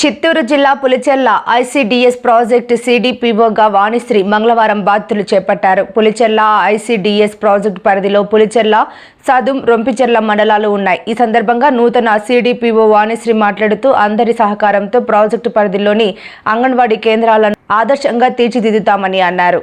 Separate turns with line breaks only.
చిత్తూరు జిల్లా Pulicherla ICDS project సీడీపీఓగా వాణిశ్రీ మంగళవారం బాధ్యతలు చేపట్టారు. పులిచెర్ల ఐసీడీఎస్ ప్రాజెక్టు పరిధిలో పులిచెర్ల సదుం రొంపిచెర్ల మండలాలు ఉన్నాయి. ఈ సందర్భంగా నూతన సీడీపీఓ వాణిశ్రీ మాట్లాడుతూ అందరి సహకారంతో ప్రాజెక్టు పరిధిలోని అంగన్వాడీ కేంద్రాలను ఆదర్శంగా తీర్చిదిద్దుతామని అన్నారు.